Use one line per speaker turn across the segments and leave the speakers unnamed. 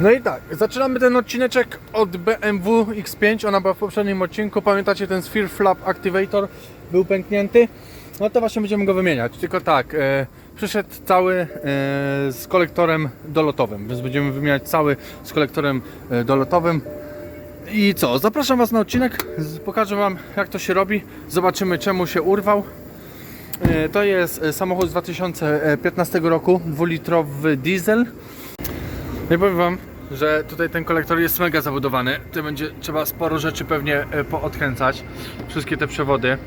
No i tak, zaczynamy ten odcineczek od BMW X5, ona była w poprzednim odcinku, pamiętacie ten Sphere Flap Activator był pęknięty, no to właśnie będziemy go wymieniać, tylko tak, e, przyszedł cały e, z kolektorem dolotowym, więc będziemy wymieniać cały z kolektorem e, dolotowym. I co, zapraszam Was na odcinek, pokażę Wam jak to się robi, zobaczymy czemu się urwał. E, To jest e, samochód z 2015 roku, dwulitrowy diesel. I powiem wam, że tutaj ten kolektor jest mega zabudowany. Tutaj będzie trzeba sporo rzeczy pewnie e, poodkręcać. Wszystkie te przewody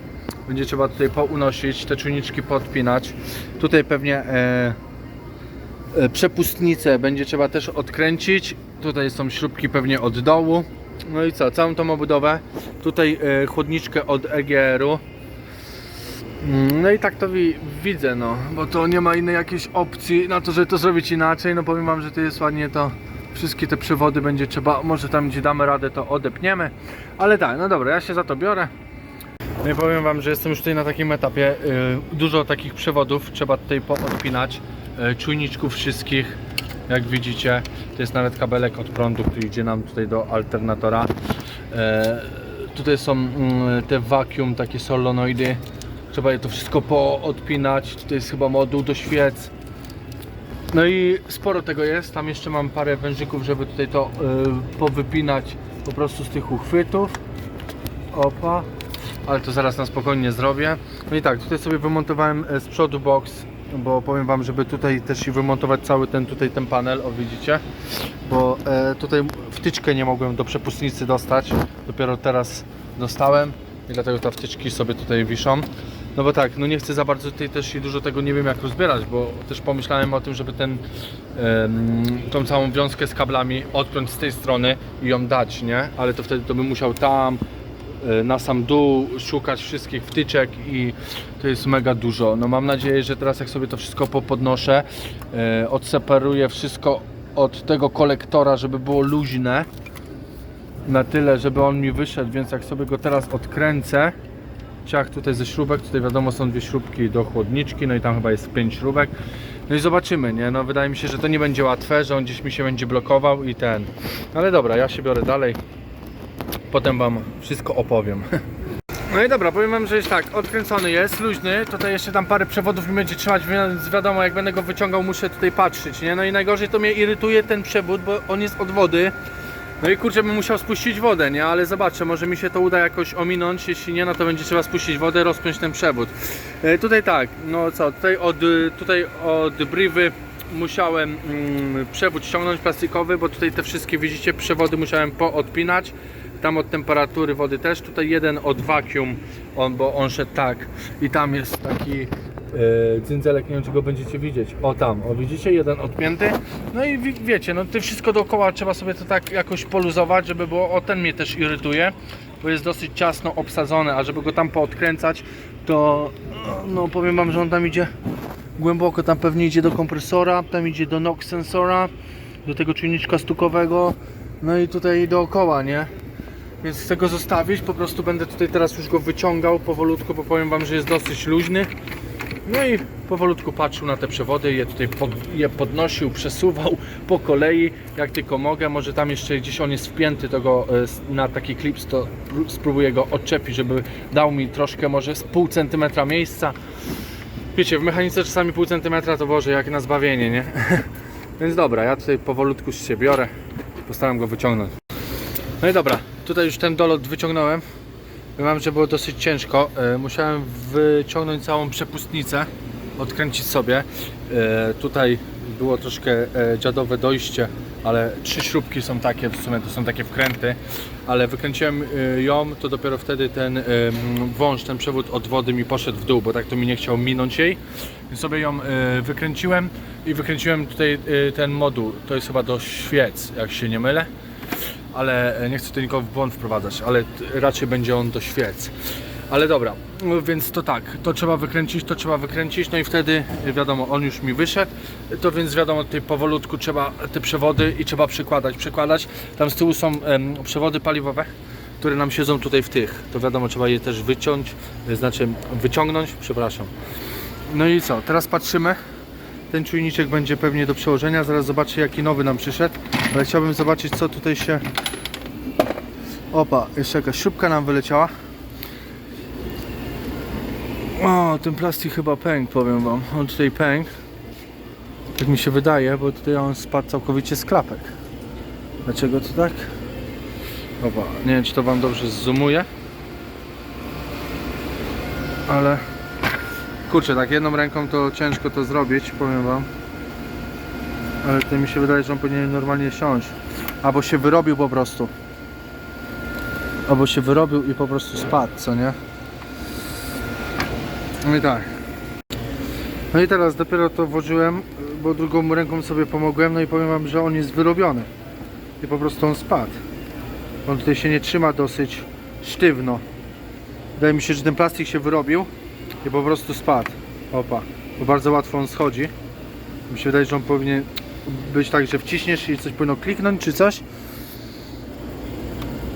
będzie trzeba tutaj pounosić, te czujniczki podpinać. Tutaj pewnie e, e, będzie trzeba też odkręcić. Tutaj są śrubki pewnie od dołu. No i co, całą tą obudowę. Tutaj e, chłodniczkę od EGR-u. Mm, No i tak to wi widzę, no, bo to nie ma innej jakiejś opcji na to, żeby to zrobić inaczej. No powiem wam, że to jest ładnie to. Wszystkie te przewody będzie trzeba, może tam gdzie damy radę to odepniemy. Ale tak, no dobra, ja się za to biorę. No i powiem wam, że jestem już tutaj na takim etapie. y, Dużo takich przewodów trzeba tutaj poodpinać. y, Czujniczków wszystkich. Jak widzicie, to jest nawet kabelek od prądu, który idzie nam tutaj do alternatora. E, Tutaj są mm, te vacuum, takie solonoidy. Trzeba je to wszystko poodpinać. Tutaj jest chyba moduł do świec. No i sporo tego jest. Tam jeszcze mam parę wężyków, żeby tutaj to y, powypinać po prostu z tych uchwytów. Opa. Ale to zaraz na spokojnie zrobię. No i tak, tutaj sobie wymontowałem e, z przodu box, bo powiem wam, żeby tutaj też i wymontować cały ten tutaj ten panel, o widzicie, bo e, tutaj wtyczkę nie mogłem do przepustnicy dostać. Dopiero teraz dostałem i dlatego te wtyczki sobie tutaj wiszą. No bo tak, no nie chcę za bardzo tutaj też i dużo tego nie wiem jak rozbierać, bo też pomyślałem o tym, żeby ten tą całą wiązkę z kablami odpiąć z tej strony i ją dać, nie? Ale to wtedy to bym musiał tam e, na sam dół szukać wszystkich wtyczek i to jest mega dużo. No mam nadzieję, że teraz jak sobie to wszystko popodnoszę, e, odseparuję wszystko od tego kolektora, żeby było luźne na tyle, żeby on mi wyszedł, więc jak sobie go teraz odkręcę, ciach tutaj ze śrubek, tutaj wiadomo są dwie śrubki do chłodniczki, no i tam chyba jest pięć śrubek. No i zobaczymy, nie? No wydaje mi się, że to nie będzie łatwe, że on gdzieś mi się będzie blokował i ten. Ale dobra, ja się biorę dalej. Potem wam wszystko opowiem. No i dobra, powiem wam, że jest tak, odkręcony jest, luźny, tutaj jeszcze tam parę przewodów mi będzie trzymać, więc wiadomo, jak będę go wyciągał, muszę tutaj patrzeć, nie? No i najgorzej to mnie irytuje ten przewód, bo on jest od wody. No i kurczę, bym musiał spuścić wodę, nie? Ale zobaczę, może mi się to uda jakoś ominąć, jeśli nie, no to będzie trzeba spuścić wodę, rozpiąć ten przewód. E, tutaj tak, no co, tutaj od, tutaj od Brivy musiałem mm, przewód ściągnąć plastikowy, bo tutaj te wszystkie, widzicie, przewody musiałem poodpinać. Tam od temperatury wody też, tutaj jeden od vacuum, on, bo on szedł tak i tam jest taki cyndzelek, nie wiem czy go będziecie widzieć, o tam, o widzicie, jeden odpięty, no i wi- wiecie, no to wszystko dookoła trzeba sobie to tak jakoś poluzować, żeby było, o ten mnie też irytuje, bo jest dosyć ciasno obsadzony, a żeby go tam poodkręcać, to no powiem wam, że on tam idzie głęboko, tam pewnie idzie do kompresora, tam idzie do NOx sensora, do tego czujniczka stukowego, no i tutaj dookoła, nie? Więc chcę go zostawić, po prostu będę tutaj teraz już go wyciągał powolutku, bo powiem wam, że jest dosyć luźny. No i powolutku patrzył na te przewody, je tutaj pod, je podnosił, przesuwał po kolei, jak tylko mogę. Może tam jeszcze gdzieś on jest wpięty to go, e, na taki klips, to pró- spróbuję go odczepić, żeby dał mi troszkę może z pół centymetra miejsca. Wiecie, w mechanice czasami pół centymetra to Boże, jak na zbawienie, nie? Więc dobra, ja tutaj powolutku się biorę, postaram go wyciągnąć. No i dobra, tutaj już ten dolot wyciągnąłem. Wiem, że było dosyć ciężko. E, Musiałem wyciągnąć całą przepustnicę, odkręcić sobie. E, Tutaj było troszkę e, dziadowe dojście, ale trzy śrubki są takie, w sumie to są takie wkręty, ale wykręciłem ją, to dopiero wtedy ten wąż, ten przewód od wody mi poszedł w dół, bo tak to mi nie chciał minąć jej. Więc sobie ją wykręciłem i wykręciłem tutaj ten moduł. To jest chyba do świec, jak się nie mylę ale e, nie chcę tu nikogo w błąd wprowadzać, ale raczej będzie on do świec. Ale dobra, no więc to tak, to trzeba wykręcić, to trzeba wykręcić, no i wtedy e, wiadomo, on już mi wyszedł, to więc wiadomo, tutaj powolutku trzeba te przewody i trzeba przykładać, przykładać. Tam z tyłu są em, przewody paliwowe, które nam siedzą tutaj w tych, to wiadomo, trzeba je też wyciąć, e, znaczy wyciągnąć, przepraszam. No i co, teraz patrzymy, ten czujniczek będzie pewnie do przełożenia, zaraz zobaczę jaki nowy nam przyszedł. Ale chciałbym zobaczyć co tutaj się... Opa, jeszcze jakaś śrubka nam wyleciała. O, ten plastik chyba pękł, powiem wam. On tutaj pękł. Tak mi się wydaje, bo tutaj on spadł całkowicie z klapek. Dlaczego to tak? Opa, nie wiem czy to wam dobrze zoomuje. Ale kurczę, tak jedną ręką to ciężko to zrobić, powiem wam. Ale to mi się wydaje, że on powinien normalnie siąść. Albo się wyrobił po prostu. Albo się wyrobił i po prostu spadł, co nie? No i tak. No i teraz dopiero to włożyłem, bo drugą ręką sobie pomogłem, no i powiem wam, że on jest wyrobiony. I po prostu on spadł. On tutaj się nie trzyma dosyć sztywno. Wydaje mi się, że ten plastik się wyrobił i po prostu spadł. Opa, bo bardzo łatwo on schodzi. Mi się wydaje, że on powinien być tak, że wciśniesz i coś powinno kliknąć czy coś.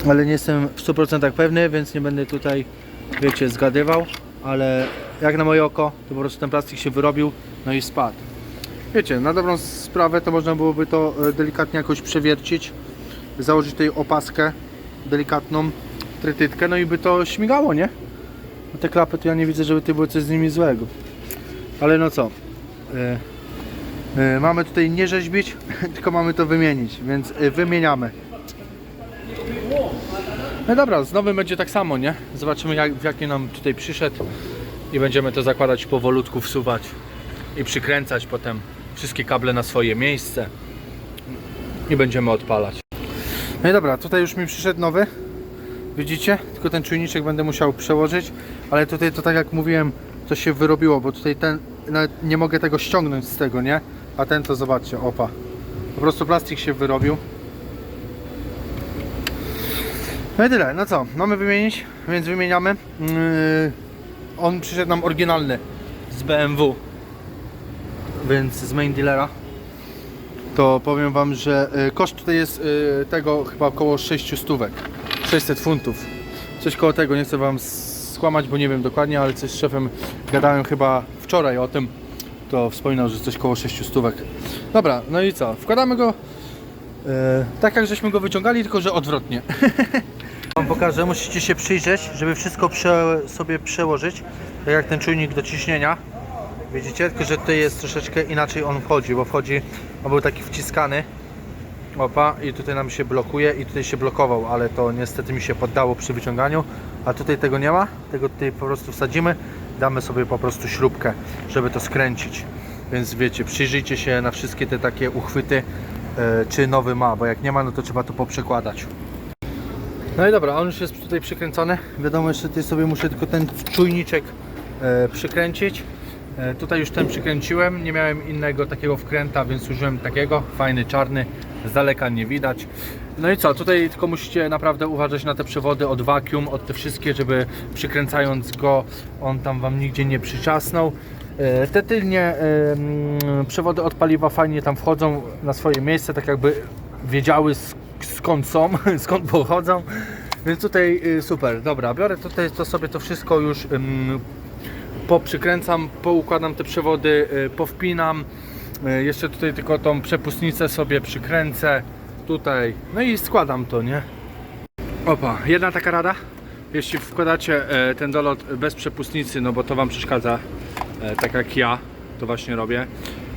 Ale nie jestem w 100% pewny, więc nie będę tutaj, wiecie, zgadywał. Ale jak na moje oko, to po prostu ten plastik się wyrobił, no i spadł. Wiecie, na dobrą sprawę to można byłoby to e, delikatnie jakoś przewiercić, założyć tutaj opaskę delikatną, trytytkę, no i by to śmigało, nie? No te klapy to ja nie widzę, żeby ty było coś z nimi złego. Ale no co? E, mamy tutaj nie rzeźbić, tylko mamy to wymienić, więc e, wymieniamy. No dobra, z nowym będzie tak samo, nie? Zobaczymy jak, w jaki nam tutaj przyszedł i będziemy to zakładać powolutku, wsuwać i przykręcać potem wszystkie kable na swoje miejsce i będziemy odpalać. No i dobra, tutaj już mi przyszedł nowy. Widzicie? Tylko ten czujniczek będę musiał przełożyć, ale tutaj to tak jak mówiłem, to się wyrobiło, bo tutaj ten nie mogę tego ściągnąć z tego, nie? A ten to zobaczcie, opa. Po prostu plastik się wyrobił. No i tyle, no co, mamy wymienić, więc wymieniamy. Yy, on przyszedł nam oryginalny z BMW, więc z main dealera. To powiem Wam, że y, koszt tutaj jest y, tego chyba około 600 stówek, 600 funtów. Coś koło tego, nie chcę Wam skłamać, bo nie wiem dokładnie, ale coś z szefem gadałem chyba wczoraj o tym. To wspominał, że coś koło 600 stówek. Dobra, no i co, wkładamy go y, tak jak żeśmy go wyciągali, tylko że odwrotnie. Wam pokażę, musicie się przyjrzeć, żeby wszystko prze, sobie przełożyć, tak jak ten czujnik do ciśnienia. Widzicie, tylko że tutaj jest troszeczkę inaczej on wchodzi, bo wchodzi, on był taki wciskany. Opa, i tutaj nam się blokuje i tutaj się blokował, ale to niestety mi się poddało przy wyciąganiu, a tutaj tego nie ma, tego tutaj po prostu wsadzimy, damy sobie po prostu śrubkę, żeby to skręcić. Więc wiecie, przyjrzyjcie się na wszystkie te takie uchwyty, e, czy nowy ma, bo jak nie ma, no to trzeba to poprzekładać. No i dobra, on już jest tutaj przykręcony. Wiadomo, jeszcze tutaj sobie muszę tylko ten czujniczek e, przykręcić. E, tutaj już ten przykręciłem, nie miałem innego takiego wkręta, więc użyłem takiego, fajny, czarny, z daleka nie widać. No i co, tutaj tylko musicie naprawdę uważać na te przewody od vacuum, od te wszystkie, żeby przykręcając go, on tam Wam nigdzie nie przyczasnął. E, Te tylnie e, mm, przewody od paliwa fajnie tam wchodzą na swoje miejsce, tak jakby wiedziały sk- skąd są, skąd pochodzą. Więc tutaj y, super, dobra, biorę tutaj to sobie to wszystko już poprzykręcam, poukładam te przewody, y, powpinam. Y, Jeszcze tutaj tylko tą przepustnicę sobie przykręcę tutaj. No i składam to, nie? Opa, jedna taka rada. Jeśli wkładacie e, ten dolot bez przepustnicy, no bo to Wam przeszkadza, e, tak jak ja to właśnie robię,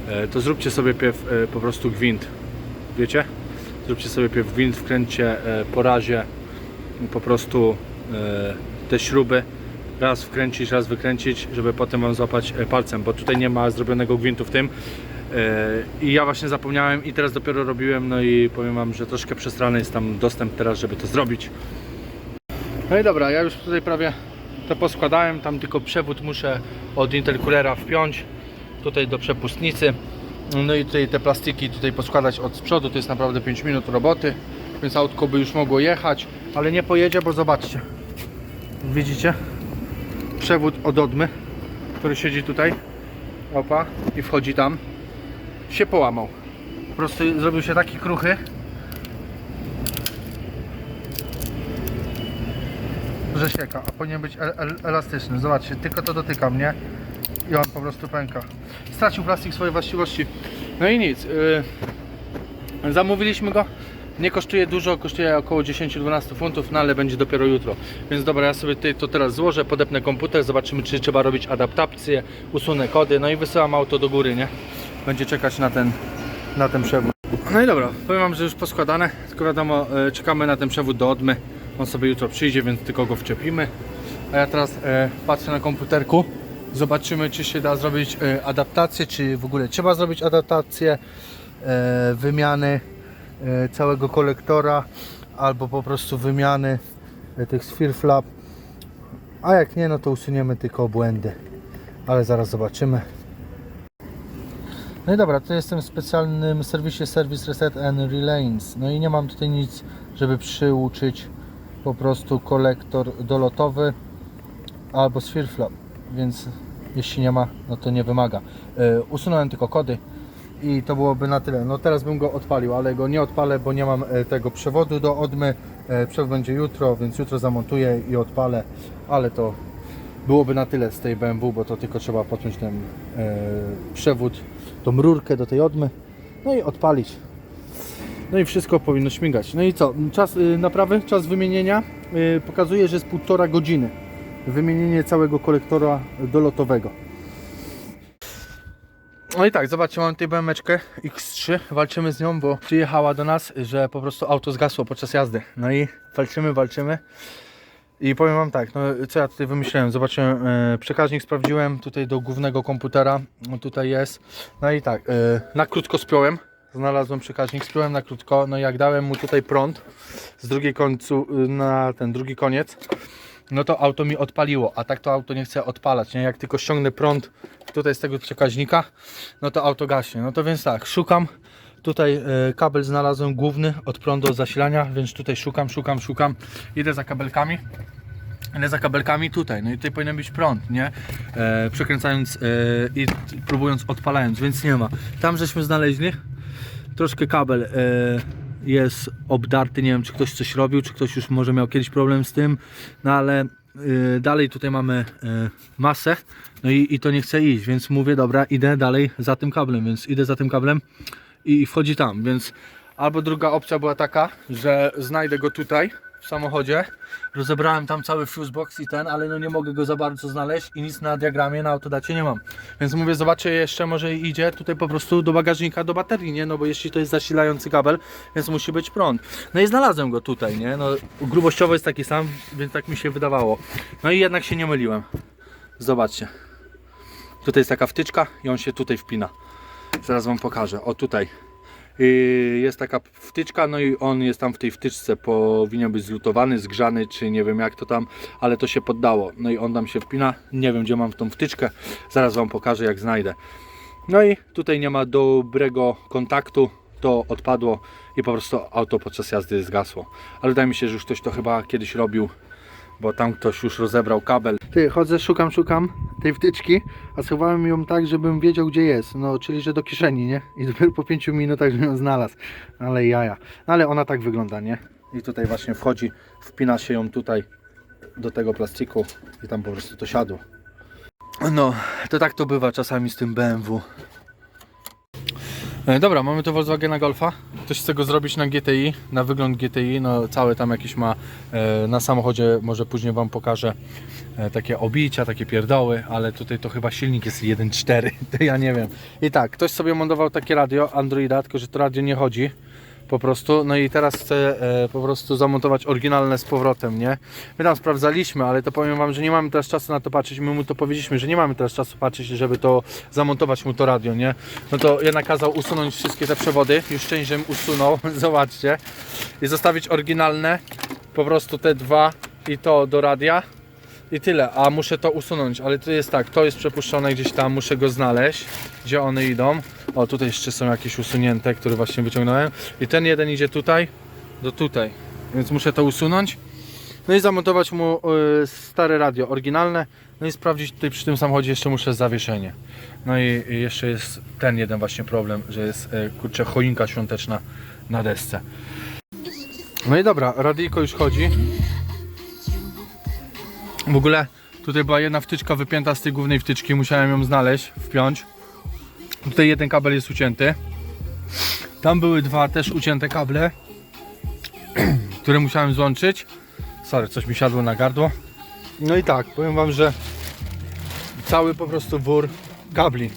e, to zróbcie sobie po prostu gwint. Wiecie? Zróbcie sobie pierw gwint, wkręćcie po razie po prostu te śruby raz wkręcić, raz wykręcić, żeby potem Wam złapać palcem, bo tutaj nie ma zrobionego gwintu w tym. E, I ja właśnie zapomniałem i teraz dopiero robiłem, no i powiem Wam, że troszkę przestrany jest tam dostęp teraz, żeby to zrobić. No i dobra, ja już tutaj prawie to poskładałem, tam tylko przewód muszę od intercoolera wpiąć, tutaj do przepustnicy. No i tutaj te plastiki tutaj poskładać od przodu, to jest naprawdę 5 minut roboty, więc autko by już mogło jechać, ale nie pojedzie, bo zobaczcie. Widzicie? Przewód od odmy, który siedzi tutaj, opa, i wchodzi tam, się połamał. Po prostu zrobił się taki kruchy, że sieka, a powinien być el el elastyczny. Zobaczcie, tylko to dotykam, nie? I on po prostu pęka. Stracił plastik swoje właściwości. No i nic. Yy, Zamówiliśmy go. Nie kosztuje dużo, kosztuje około 10-12 funtów, no ale będzie dopiero jutro. Więc dobra, ja sobie tutaj to teraz złożę, podepnę komputer, zobaczymy czy trzeba robić adaptację, usunę kody, no i wysyłam auto do góry, nie? Będzie czekać na ten, na ten przewód. No i dobra, powiem wam, że już poskładane, tylko wiadomo, e, czekamy na ten przewód do Odmy. On sobie jutro przyjdzie, więc tylko go wczepimy. A ja teraz e, patrzę na komputerku. Zobaczymy, czy się da zrobić e, adaptację, czy w ogóle trzeba zrobić adaptację e, wymiany e, całego kolektora, albo po prostu wymiany e, tych sphere flap. A jak nie, no to usuniemy tylko błędy. Ale zaraz zobaczymy. No i dobra, to jestem w specjalnym serwisie Service Reset and Relays. No i nie mam tutaj nic, żeby przyuczyć po prostu kolektor dolotowy albo sphere flap, więc jeśli nie ma, no to nie wymaga. E, usunąłem tylko kody i to byłoby na tyle. No teraz bym go odpalił, ale go nie odpalę, bo nie mam e, tego przewodu do odmy. E, przewód będzie jutro, więc jutro zamontuję i odpalę, ale to byłoby na tyle z tej BMW, bo to tylko trzeba podpiąć ten e, przewód, tą rurkę do tej odmy, no i odpalić. No i wszystko powinno śmigać. No i co? Czas y, naprawy, czas wymienienia y, pokazuje, że jest półtora godziny. Wymienienie całego kolektora dolotowego. No i tak, zobaczcie, mamy tutaj BMeczkę X3, walczymy z nią, bo przyjechała do nas, że po prostu auto zgasło podczas jazdy. No i walczymy, walczymy. I powiem Wam tak, no co ja tutaj wymyśliłem, zobaczyłem, e, przekaźnik sprawdziłem tutaj do głównego komputera, no tutaj jest, no i tak, e, na krótko spiąłem, znalazłem przekaźnik, spiąłem na krótko, no jak dałem mu tutaj prąd z drugiej końcu y, na ten drugi koniec, no to auto mi odpaliło, a tak to auto nie chce odpalać, nie? Jak tylko ściągnę prąd tutaj z tego przekaźnika, no to auto gaśnie. No to więc tak, szukam, tutaj e, kabel znalazłem główny od prądu od zasilania, więc tutaj szukam, szukam, szukam, idę za kabelkami. Idę za kabelkami tutaj, no i tutaj powinien być prąd, nie? E, przekręcając e, i próbując odpalając, więc nie ma. Tam żeśmy znaleźli, troszkę kabel e, jest obdarty, nie wiem czy ktoś coś robił, czy ktoś już może miał kiedyś problem z tym, no ale e, dalej tutaj mamy e, masę, no i, i to nie chce iść, więc mówię dobra, idę dalej za tym kablem, więc idę za tym kablem i, wchodzi tam, więc albo druga opcja była taka, że znajdę go tutaj w samochodzie, rozebrałem tam cały fusebox i ten, ale no nie mogę go za bardzo znaleźć i nic na diagramie, na autodacie nie mam. Więc mówię, zobaczę jeszcze, może idzie tutaj po prostu do bagażnika, do baterii, nie? No bo jeśli to jest zasilający kabel, więc musi być prąd. No i znalazłem go tutaj, nie? No grubościowo jest taki sam, więc tak mi się wydawało. No i jednak się nie myliłem. Zobaczcie. Tutaj jest taka wtyczka i on się tutaj wpina. Zaraz Wam pokażę. O tutaj. Yy, jest taka wtyczka, no i on jest tam w tej wtyczce, powinien być zlutowany, zgrzany, czy nie wiem jak to tam, ale to się poddało. No i on tam się wpina, nie wiem gdzie mam tą wtyczkę, zaraz Wam pokażę jak znajdę. No i tutaj nie ma dobrego kontaktu, to odpadło i po prostu auto podczas jazdy zgasło. Ale wydaje mi się, że już ktoś to chyba kiedyś robił, bo tam ktoś już rozebrał kabel. Ty, chodzę, szukam, szukam tej wtyczki, a schowałem ją tak, żebym wiedział gdzie jest, no czyli, że do kieszeni, nie? I dopiero po 5 minutach, żebym ją znalazł, ale jaja. No ale ona tak wygląda, nie? I tutaj właśnie wchodzi, wpina się ją tutaj do tego plastiku i tam po prostu to siadło. No, to tak to bywa czasami z tym BMW. E, Dobra, mamy tu Volkswagena Golfa. Ktoś chce go zrobić na GTI, na wygląd GTI, no cały tam jakiś ma e, na samochodzie, może później Wam pokażę e, takie obicia, takie pierdoły, ale tutaj to chyba silnik jest 1.4, to ja nie wiem. I tak, ktoś sobie montował takie radio Androida, tylko że to radio nie chodzi po prostu, no i teraz chcę e, po prostu zamontować oryginalne z powrotem, nie? My tam sprawdzaliśmy, ale to powiem Wam, że nie mamy teraz czasu na to patrzeć, my mu to powiedzieliśmy, że nie mamy teraz czasu patrzeć, żeby to zamontować mu to radio, nie? No to ja nakazał usunąć wszystkie te przewody, już część usunął, zobaczcie, i zostawić oryginalne, po prostu te dwa i to do radia i tyle, a muszę to usunąć, ale to jest tak, to jest przepuszczone gdzieś tam, muszę go znaleźć, gdzie one idą. O, tutaj jeszcze są jakieś usunięte, które właśnie wyciągnąłem. I ten jeden idzie tutaj, do tutaj, więc muszę to usunąć. No i zamontować mu y, stare radio, oryginalne. No i sprawdzić tutaj przy tym samochodzie jeszcze muszę zawieszenie. No i, jeszcze jest ten jeden właśnie problem, że jest y, kurczę choinka świąteczna na desce. No i dobra, radyjko już chodzi. W ogóle tutaj była jedna wtyczka wypięta z tej głównej wtyczki, musiałem ją znaleźć, wpiąć. Tutaj jeden kabel jest ucięty. Tam były dwa też ucięte kable, które musiałem złączyć. Sorry, coś mi siadło na gardło. No i tak, powiem wam, że cały po prostu wór kabli.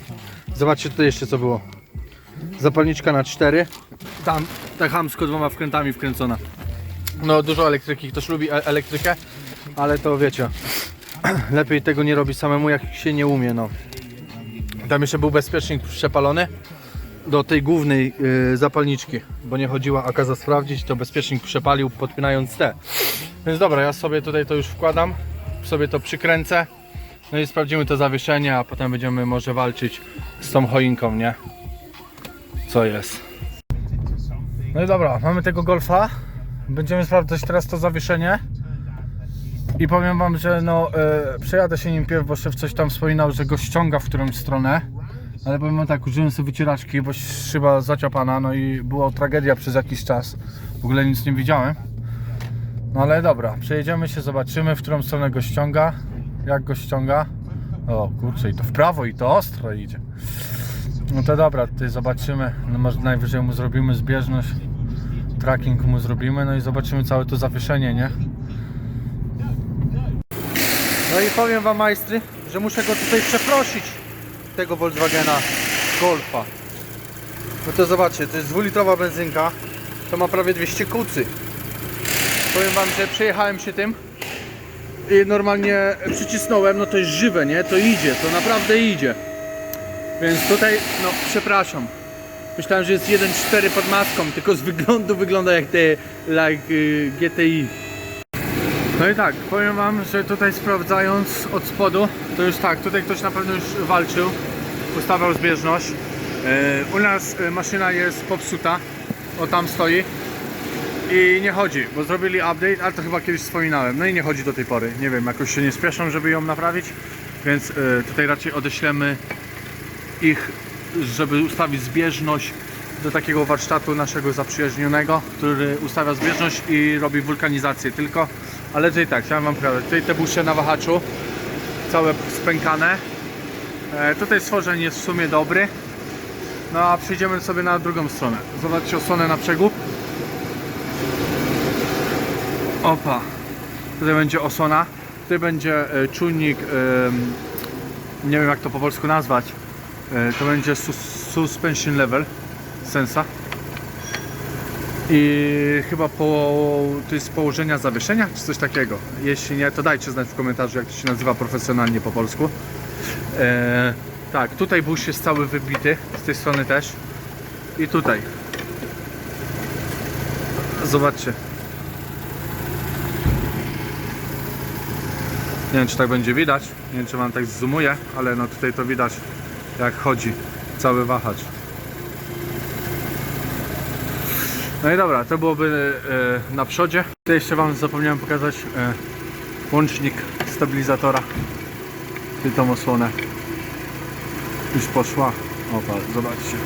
Zobaczcie tutaj jeszcze co było. Zapalniczka na 4. Tam tak hamsko dwoma wkrętami wkręcona. No dużo elektryki, ktoś lubi e- elektrykę, ale to wiecie, lepiej tego nie robić samemu jak się nie umie, no. Tam jeszcze był bezpiecznik przepalony do tej głównej y, zapalniczki, bo nie chodziła, a kaza sprawdzić, to bezpiecznik przepalił podpinając te. Więc dobra, ja sobie tutaj to już wkładam, sobie to przykręcę, no i sprawdzimy to zawieszenie, a potem będziemy może walczyć z tą choinką, nie? Co jest. No i dobra, mamy tego golfa. Będziemy sprawdzać teraz to zawieszenie. I powiem wam, że no e, przejadę się nim pierw, bo szef coś tam wspominał, że go ściąga w którąś stronę. Ale powiem wam tak, użyłem sobie wycieraczki, bo szyba zaciapana, no i była tragedia przez jakiś czas. W ogóle nic nie widziałem. No ale dobra, przejedziemy się, zobaczymy w którą stronę go ściąga. Jak go ściąga. O kurczę, i to w prawo, i to ostro idzie. No to dobra, tutaj zobaczymy. No może najwyżej mu zrobimy zbieżność. Tracking mu zrobimy, no i zobaczymy całe to zawieszenie, nie? No i powiem wam majstry, że muszę go tutaj przeprosić tego Volkswagena Golfa. No to zobaczcie, to jest dwulitrowa benzynka, to ma prawie 200 kucy. Powiem wam, że przejechałem się tym i normalnie przycisnąłem, no to jest żywe, nie? To idzie, to naprawdę idzie. Więc tutaj, no przepraszam. Myślałem, że jest 1.4 pod maską, tylko z wyglądu wygląda jak te like y, GTI. No i tak, powiem wam, że tutaj sprawdzając od spodu, to już tak, tutaj ktoś na pewno już walczył, ustawiał zbieżność. E, u nas e, maszyna jest popsuta, o tam stoi i nie chodzi, bo zrobili update, ale to chyba kiedyś wspominałem, no i nie chodzi do tej pory. Nie wiem, jakoś się nie spieszą, żeby ją naprawić, więc e, tutaj raczej odeślemy ich, żeby ustawić zbieżność do takiego warsztatu naszego zaprzyjaźnionego, który ustawia zbieżność i robi wulkanizację tylko. Ale tutaj tak, chciałem wam pokazać. Tutaj te busze na wahaczu, całe spękane. E, tutaj stworzeń jest w sumie dobry. No a przejdziemy sobie na drugą stronę. Zobaczcie osłonę na przegub. Opa. Tutaj będzie osłona. Tutaj będzie e, czujnik, em, nie wiem jak to po polsku nazwać. E, to będzie sus- suspension level sensa. I chyba po, to jest położenia zawieszenia, czy coś takiego. Jeśli nie, to dajcie znać w komentarzu, jak to się nazywa profesjonalnie po polsku. E, tak, tutaj busz jest cały wybity, z tej strony też. I tutaj. Zobaczcie. Nie wiem, czy tak będzie widać. Nie wiem, czy wam tak zoomuje, ale no tutaj to widać, jak chodzi cały wahacz. No i dobra, to byłoby e, na przodzie. Tutaj jeszcze Wam zapomniałem pokazać e, łącznik stabilizatora. Tutaj tą osłonę. Już poszła. Opa, zobaczcie.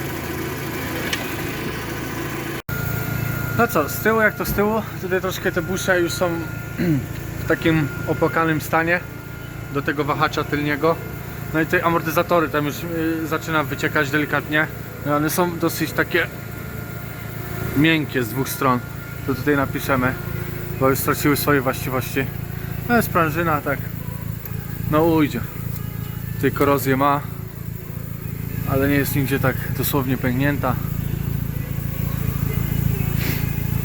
No co, z tyłu jak to z tyłu, tutaj troszkę te busze już są w takim opłakanym stanie do tego wahacza tylniego. No i tutaj amortyzatory tam już y, zaczyna wyciekać delikatnie. No one są dosyć takie miękkie z dwóch stron. To tutaj napiszemy, bo już straciły swoje właściwości. No jest sprężyna, tak. No ujdzie. Tutaj korozję ma, ale nie jest nigdzie tak dosłownie pęknięta.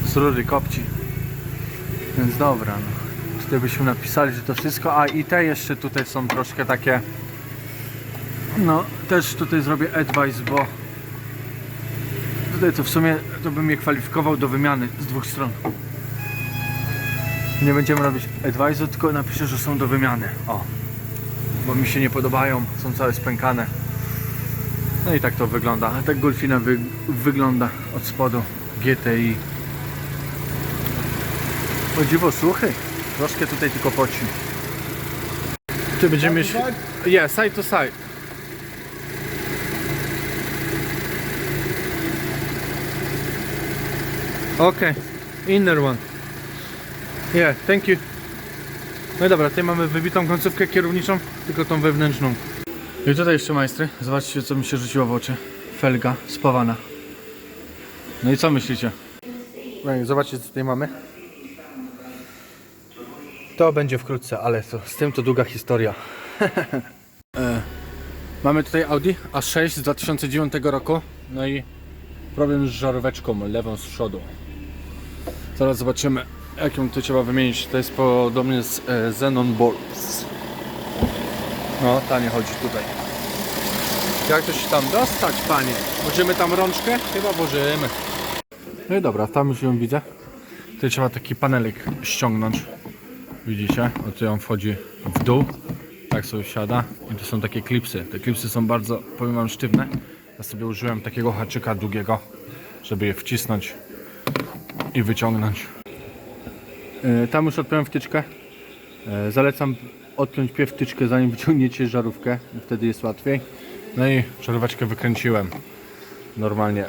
Z rury kopci. Więc dobra, no. Tutaj byśmy napisali, że to wszystko. A i te jeszcze tutaj są troszkę takie. No, też tutaj zrobię advice, bo Tutaj to w sumie to bym je kwalifikował do wymiany z dwóch stron. Nie będziemy robić advice'u, tylko napiszę, że są do wymiany. O. Bo mi się nie podobają, są całe spękane. No i tak to wygląda. A tak Golfina wy wygląda od spodu GTI. O dziwo, słuchy. Troszkę tutaj tylko poci. Tu będziemy...
Side to
się- Yeah, side to side. Okay, inner one. Yeah, thank you. No i dobra, tutaj mamy wybitą końcówkę kierowniczą, tylko tą wewnętrzną. I tutaj jeszcze majstry, zobaczcie co mi się rzuciło w oczy. Felga spawana. No i co myślicie? No Zobaczcie co tutaj mamy. To będzie wkrótce, ale to, z tym to długa historia. e, mamy tutaj Audi A6 z 2009 roku. No i problem z żaróweczką lewą z przodu. Zaraz zobaczymy jak ją tu trzeba wymienić. To jest podobnie z e, Xenon Bolts. No, ta nie chodzi tutaj. Jak to się tam dostać, panie? Włożymy tam rączkę? Chyba włożymy. No i dobra, tam już ją widzę. Tutaj trzeba taki panelik ściągnąć. Widzicie? O tu on wchodzi w dół. Tak sobie siada. I to są takie klipsy. Te klipsy są bardzo, powiem wam, sztywne. Ja sobie użyłem takiego haczyka długiego, żeby je wcisnąć i wyciągnąć. Yy, Tam już odpiąłem wtyczkę. Yy, Zalecam odpiąć pierw wtyczkę zanim wyciągniecie żarówkę. Wtedy jest łatwiej. No i żaróweczkę wykręciłem normalnie e,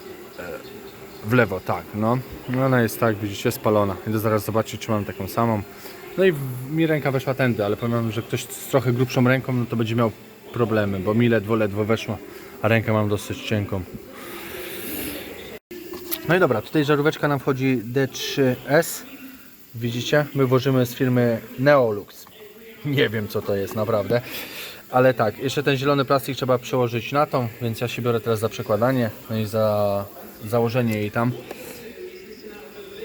w lewo, tak, no. No Ona jest tak, widzicie, spalona. Idę zaraz zobaczyć, czy mam taką samą. No i mi ręka weszła tędy, ale powiem, że ktoś z trochę grubszą ręką, no to będzie miał problemy, bo mi ledwo, ledwo weszła, a rękę mam dosyć cienką. No i dobra, tutaj żaróweczka nam wchodzi D3S. Widzicie? My włożymy z firmy Neolux. Nie wiem co to jest naprawdę. Ale tak, jeszcze ten zielony plastik trzeba przełożyć na tą, więc ja się biorę teraz za przekładanie, no i za założenie jej tam.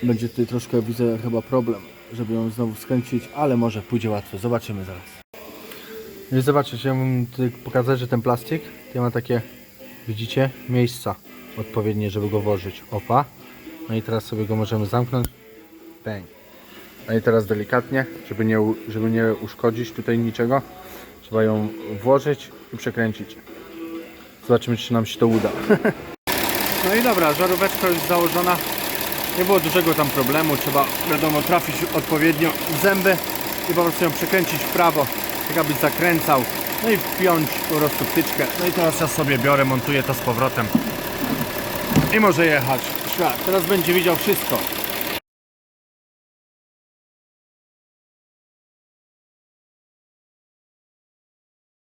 Będzie tutaj troszkę, widzę, chyba problem, żeby ją znowu skręcić, ale może pójdzie łatwo. Zobaczymy zaraz. No i chciałbym tutaj pokazać, że ten plastik tutaj ma takie, widzicie, miejsca odpowiednie, żeby go włożyć. Opa. No i teraz sobie go możemy zamknąć. Bang. No i teraz delikatnie, żeby nie, żeby nie uszkodzić tutaj niczego, trzeba ją włożyć i przekręcić. Zobaczymy, czy nam się to uda. No i dobra, żaróweczka już założona. Nie było dużego tam problemu, trzeba wiadomo trafić odpowiednio w zęby i po prostu ją przekręcić w prawo, tak abyś zakręcał. No i wpiąć po prostu wtyczkę. No i teraz ja sobie biorę, montuję to z powrotem. I może jechać. Świat, teraz będzie widział wszystko.